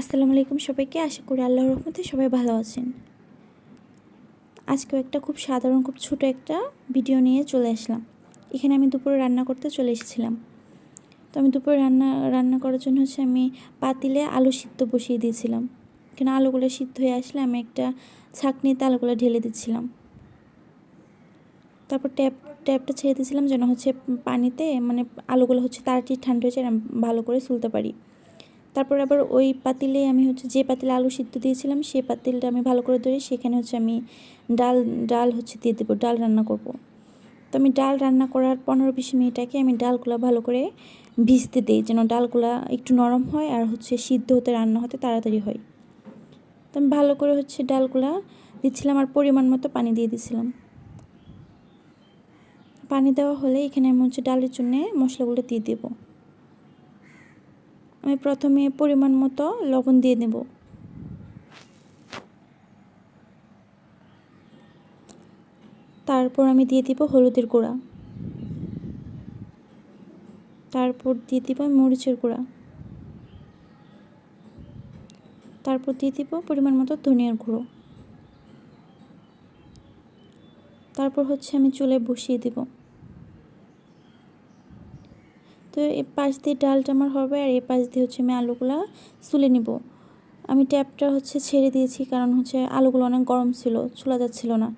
আসসালামু আলাইকুম সবাইকে। আশা করি আল্লাহ রহমতে সবাই ভালো আছেন। আজকেও একটা খুব সাধারণ, খুব ছোটো একটা ভিডিও নিয়ে চলে আসলাম। এখানে আমি দুপুরে রান্না করতে চলে এসেছিলাম। তো আমি দুপুরে রান্না রান্না করার জন্য হচ্ছে আমি পাতিলে আলু সিদ্ধ বসিয়ে দিয়েছিলাম। এখানে আলুগুলো সিদ্ধ হয়ে আসলে আমি একটা ছাঁকনিতে আলুগুলো ঢেলে দিচ্ছিলাম। তারপর ট্যাপ, ট্যাপটা ছেড়ে দিয়েছিলাম যেন হচ্ছে পানিতে মানে আলুগুলো হচ্ছে তাড়াতাড়ি ঠান্ডা হয়েছে ভালো করে সুলতে পারি। তারপর আবার ওই পাতিলে আমি হচ্ছে যে পাতিলে আলু সিদ্ধ দিয়েছিলাম সেই পাতিলটা আমি ভালো করে ধরে সেখানে হচ্ছে আমি ডাল ডাল হচ্ছে দিয়ে দেবো, ডাল রান্না করব। তো আমি ডাল রান্না করার পনেরো বিশ মিনিট আগে আমি ডালগুলো ভালো করে ভিজতে দিই যেন ডালগুলা একটু নরম হয় আর হচ্ছে সিদ্ধ হতে, রান্না হতে তাড়াতাড়ি হয়। তো আমি ভালো করে হচ্ছে ডালগুলা দিচ্ছিলাম আর পরিমাণ মতো পানি দিয়ে দিছিলাম। পানি দেওয়া হলে এখানে আমি হচ্ছে ডালের জন্যে মশলাগুলো দিয়ে দেবো। আমি প্রথমে পরিমাণ মতো লবণ দিয়ে নেব। তারপর আমি দিয়ে দিব হলুদের গুঁড়া। তারপর দিয়ে দিব মরিচের গুঁড়া। তারপর দিয়ে দিব পরিমাণ মতো ধনিয়ার গুঁড়ো। তারপর হচ্ছে আমি চুলে বসিয়ে দেবো। তো এ পাশ দিয়ে ডালটা আমার হবে আর এ পাশ দিয়ে হচ্ছে আমি আলুগুলো সুলে নিব। আমি ট্যাপটা হচ্ছে ছেড়ে দিয়েছি কারণ হচ্ছে আলুগুলো অনেক গরম ছিল চুলা যাচ্ছিল না।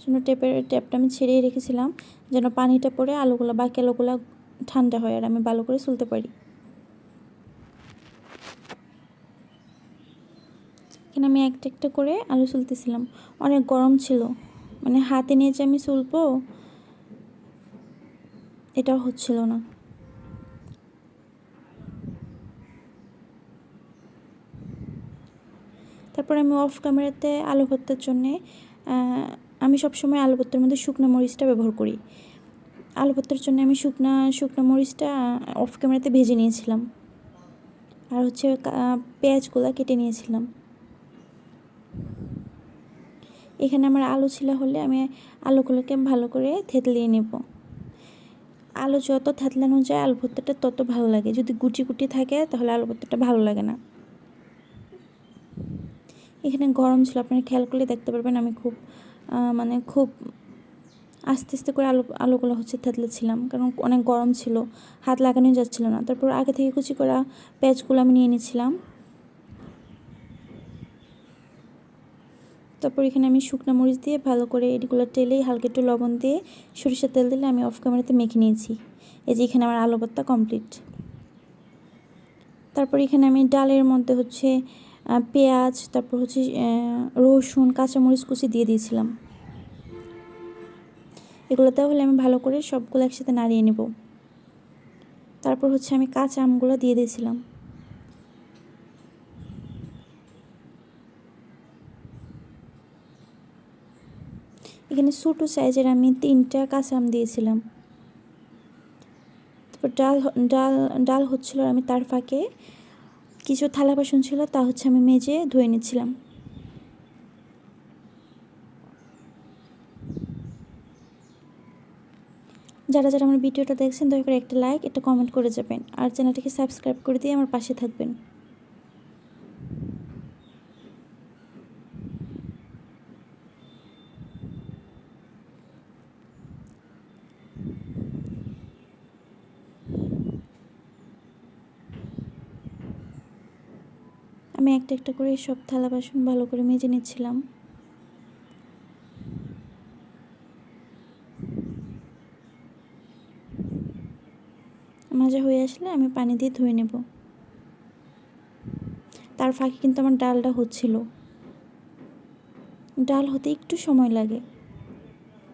জন্য ট্যাপের, ট্যাপটা আমি ছেড়েই রেখেছিলাম যেন পানিটা পড়ে আলুগুলো, বাকি আলুগুলো ঠান্ডা হয় আর আমি ভালো করে সুলতে পারি। এখানে আমি একটা একটা করে আলু সুলতেছিলাম অনেক গরম ছিল। মানে হাতে নিয়ে যে আমি সুলবো এটাও হচ্ছিল না। তারপর আমি অফ ক্যামেরাতে আলু ভর্তার জন্যে আমি সবসময় আলু ভর্তার মধ্যে শুকনো মরিচটা ব্যবহার করি। আলু ভর্তার জন্য আমি শুকনা, শুকনো মরিচটা অফ ক্যামেরাতে ভেজে নিয়েছিলাম। আর হচ্ছে পেঁয়াজগুলো কেটে নিয়েছিলাম। এখানে আমার আলু ছিলা হলে আমি আলুগুলোকে ভালো করে থেতলিয়ে নেব। আলু যত থেতলানো যায়, আলু ভর্তাটা তত ভালো লাগে। যদি গুটি গুটি থাকে, তাহলে আলু ভর্তাটা ভালো লাগে না। এখানে গরম ছিল, আপনারা খেয়াল করলে দেখতে পারবেন আমি খুব মানে খুব আস্তে আস্তে করে আলু আলুগুলো হচ্ছে থেতলেছিলাম কারণ অনেক গরম ছিল, হাত লাগানো যাচ্ছিল না। তারপর আগে থেকে কুচি করা পেঁয়াজগুলো আমি নিয়ে নিচ্ছিলাম তারপর এখানে আমি শুকনো মরিচ দিয়ে ভালো করে এগুলো টেলেই হালকা একটু লবণ দিয়ে সরিষার তেল দিলে আমি অফ ক্যামেরাতে মেখে নিয়েছি। এই যে এখানে আমার আলু ভর্তা কমপ্লিট তারপর এখানে আমি ডালের মধ্যে হচ্ছে পেঁয়াজ, তারপর হচ্ছে রসুন, কাঁচামরিচ কুচি দিয়ে দিয়েছিলাম। এগুলো তাহলে আমি ভালো করে সবগুলো একসাথে নাড়িয়ে নেব। তারপর হচ্ছে আমি কাঁচা আমগুলো দিয়ে দিয়েছিলাম। এখানে ছোটো সাইজের আমি তিনটা কাঁচা আম দিয়েছিলাম। তারপর ডাল ডাল ডাল হচ্ছিল আমি তার ফাঁকে কিছু থালা বাসন ছিল, তা হচ্ছে আমি মেজে ধুয়ে নিচ্ছিলাম। যারা যারা আমার ভিডিওটা দেখছেন, দয়া করে একটা লাইক একটা কমেন্ট করে যাবেন। আর চ্যানেলটিকে সাবস্ক্রাইব করে দিয়ে আমার পাশে থাকবেন। আমি একটা একটা করে সব থালা বাসন ভালো করে মেজে নিচ্ছিলাম। মাজা হয়ে আসলে আমি পানি দিয়ে ধুয়ে নেব। তার ফাঁকে কিন্তু আমার ডালটা হচ্ছিল। ডাল হতে একটু সময় লাগে।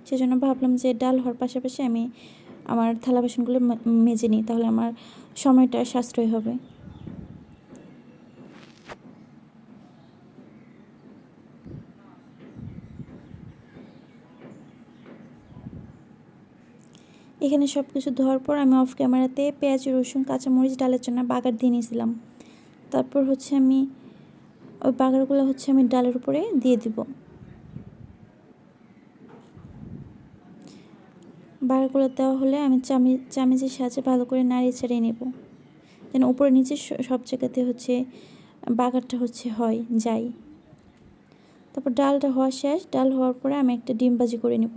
সেজন্য ভাবলাম যে ডাল হওয়ার পাশাপাশি আমি আমার থালা বাসনগুলো মেজে নিই, তাহলে আমার সময়টা সাশ্রয় হবে। এখানে সব কিছু ধোয়ার পর আমি অফ ক্যামেরাতে পেঁয়াজ, রসুন, কাঁচামরিচ, ডালের জন্য বাগার দিয়ে নিয়েছিলাম। তারপর হচ্ছে আমি, ওই বাগারগুলো হচ্ছে আমি ডালের উপরে দিয়ে দিব। বাগারগুলো দেওয়া হলে আমি চামি, চামিচের সাহায্যে ভালো করে নাড়িয়ে চাড়িয়ে নেব। যেন উপরে নিচে সব জায়গাতে হচ্ছে বাগারটা হচ্ছে হয় যাই তারপর ডালটা হওয়া শেষ। ডাল হওয়ার পরে আমি একটা ডিম ভাজি করে নেব।